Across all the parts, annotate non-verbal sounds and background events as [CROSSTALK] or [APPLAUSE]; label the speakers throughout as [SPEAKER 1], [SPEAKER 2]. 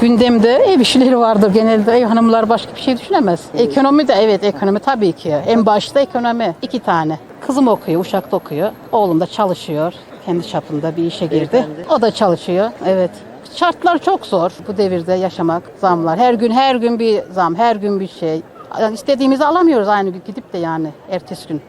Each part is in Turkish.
[SPEAKER 1] Gündemde ev işleri vardır genelde. Ev hanımlar başka bir şey düşünemez. Ekonomi de evet ekonomi tabii ki. En başta ekonomi. iki tane. Kızım okuyor, Uşak'ta okuyor. Oğlum da çalışıyor. Kendi çapında bir işe girdi. O da çalışıyor. Evet. Şartlar çok zor bu devirde yaşamak, zamlar. Her gün her gün bir zam, her gün bir şey. Yani istediğimizi alamıyoruz aynı gün gidip de yani ertesi gün.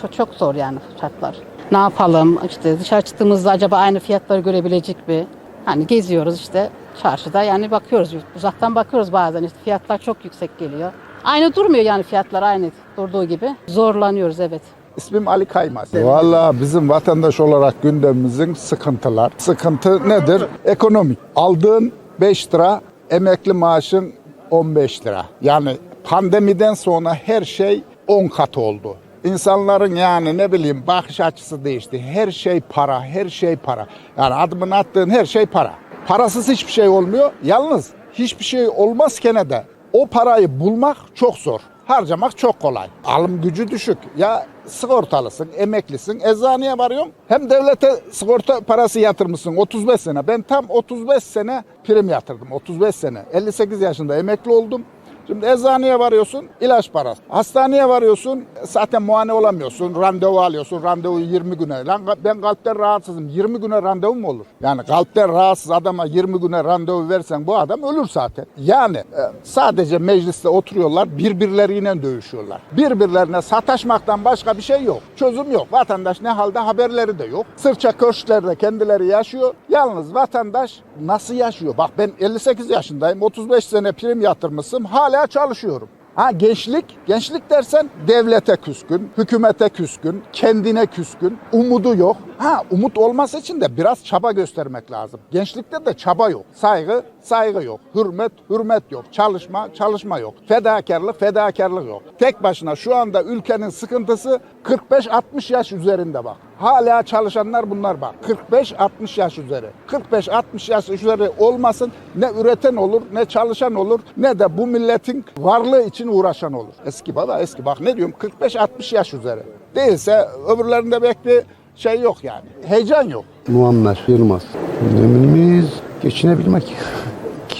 [SPEAKER 1] Çok, çok zor yani şartlar. Ne yapalım işte dışarı çıktığımızda acaba aynı fiyatları görebilecek mi? Hani geziyoruz işte çarşıda yani bakıyoruz uzaktan bakıyoruz bazen işte fiyatlar çok yüksek geliyor. Aynı durmuyor yani fiyatlar aynı durduğu gibi. Zorlanıyoruz evet.
[SPEAKER 2] İsmim Ali Kaymaz. Valla bizim vatandaş olarak gündemimizin sıkıntılar. Sıkıntı nedir? Ekonomik. Aldığın 5 lira, emekli maaşın 15 lira. Yani pandemiden sonra her şey 10 kat oldu. İnsanların yani ne bileyim bakış açısı değişti. Her şey para, her şey para. Yani adımını attığın her şey para. Parasız hiçbir şey olmuyor. Yalnız hiçbir şey olmazken de o parayı bulmak çok zor. Harcamak çok kolay. Alım gücü düşük. Ya sigortalısın, emeklisin, eczaneye varıyorsun. Hem devlete sigorta parası yatırmışsın 35 sene. Ben tam 35 sene prim yatırdım. 35 sene. 58 yaşında emekli oldum. Şimdi eczaneye varıyorsun, ilaç parası. Hastaneye varıyorsun, zaten muayene olamıyorsun. Randevu alıyorsun, randevu 20 güne. Lan ben kalpten rahatsızım. 20 güne randevu mu olur? Yani kalpten rahatsız adama 20 güne randevu versen bu adam ölür zaten. Yani e, sadece mecliste oturuyorlar, birbirleriyle dövüşüyorlar. Birbirlerine sataşmaktan başka bir şey yok. Çözüm yok. Vatandaş ne halde haberleri de yok. Sırça köşklerde kendileri yaşıyor. Yalnız vatandaş nasıl yaşıyor? Bak ben 58 yaşındayım. 35 sene prim yatırmışım. Hala çalışıyorum. Ha gençlik, gençlik dersen devlete küskün, hükümete küskün, kendine küskün, umudu yok. Ha umut olması için de biraz çaba göstermek lazım. Gençlikte de çaba yok. Saygı, saygı yok. Hürmet, hürmet yok. Çalışma, çalışma yok. Fedakarlık, fedakarlık yok. Tek başına şu anda ülkenin sıkıntısı 45-60 yaş üzerinde bak. Hala çalışanlar bunlar bak. 45-60 yaş üzeri. 45-60 yaş üzeri olmasın ne üreten olur, ne çalışan olur, ne de bu milletin varlığı için uğraşan olur. Eski baba eski. Bak ne diyorum 45-60 yaş üzeri. Değilse öbürlerinde bekle şey yok yani. Heyecan yok.
[SPEAKER 3] Muammer Yılmaz. Gündemimiz geçinebilmek.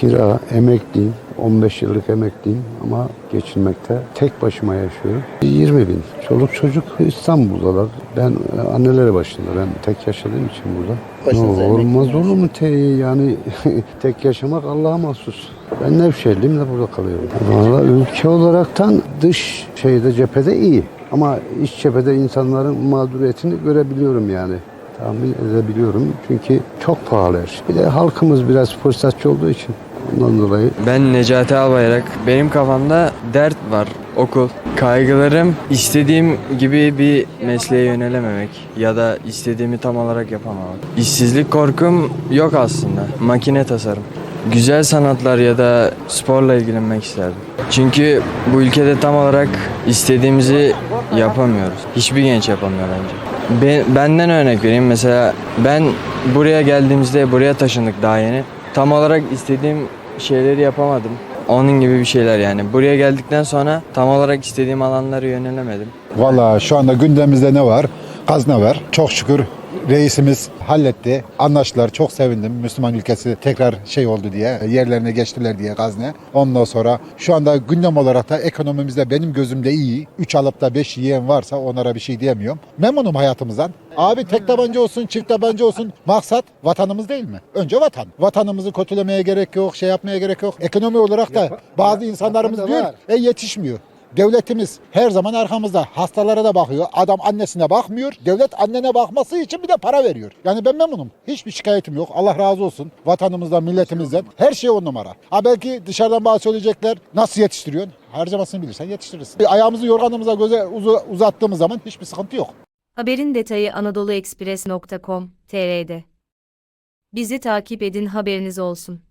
[SPEAKER 3] Kira, emekliyim. 15 yıllık emekliyim ama geçinmekte tek başıma yaşıyorum. 20 bin. Çoluk çocuk İstanbul'dalar. Ben e, anneleri başında. Ben tek yaşadığım için burada.
[SPEAKER 4] Başınıza emekli
[SPEAKER 3] olmaz olur mu? Te, yani [LAUGHS] tek yaşamak Allah'a mahsus. Ben Nevşehirliyim de burada kalıyorum. Valla ülke olaraktan dış şeyde cephede iyi. Ama iç cephede insanların mağduriyetini görebiliyorum yani tahmin edebiliyorum. Çünkü çok pahalı her şey. Bir de halkımız biraz fırsatçı olduğu için ondan dolayı
[SPEAKER 5] Ben Necati Albayrak. Benim kafamda dert var. Okul. Kaygılarım istediğim gibi bir mesleğe yönelememek ya da istediğimi tam olarak yapamamak. İşsizlik korkum yok aslında. Makine tasarım. Güzel sanatlar ya da sporla ilgilenmek isterdim. Çünkü bu ülkede tam olarak istediğimizi yapamıyoruz. Hiçbir genç yapamıyor bence. Ben, benden örnek vereyim. Mesela ben buraya geldiğimizde buraya taşındık daha yeni. Tam olarak istediğim şeyleri yapamadım. Onun gibi bir şeyler yani. Buraya geldikten sonra tam olarak istediğim alanlara yönelemedim.
[SPEAKER 6] Valla şu anda gündemimizde ne var? Kazna var. Çok şükür reisimiz halletti. Anlaştılar. Çok sevindim. Müslüman ülkesi tekrar şey oldu diye. Yerlerine geçtiler diye Gazne. Ondan sonra şu anda gündem olarak da ekonomimizde benim gözümde iyi. 3 alıp da 5 yiyen varsa onlara bir şey diyemiyorum. Memnunum hayatımızdan. Abi tek tabanca olsun, çift tabanca olsun. Maksat vatanımız değil mi? Önce vatan. Vatanımızı kötülemeye gerek yok, şey yapmaya gerek yok. Ekonomi olarak da bazı insanlarımız diyor, e yetişmiyor. Devletimiz her zaman arkamızda. Hastalara da bakıyor. Adam annesine bakmıyor. Devlet annene bakması için bir de para veriyor. Yani ben memnunum. Hiçbir şikayetim yok. Allah razı olsun. Vatanımızdan, milletimizden. Her şey on numara. Ha belki dışarıdan bazı söyleyecekler. Nasıl yetiştiriyorsun? Harcamasını bilirsen yetiştirirsin. Ayağımızı yorganımıza göze uzu- uzattığımız zaman hiçbir sıkıntı yok.
[SPEAKER 7] Haberin detayı anadoluexpress.com.tr'de. Bizi takip edin haberiniz olsun.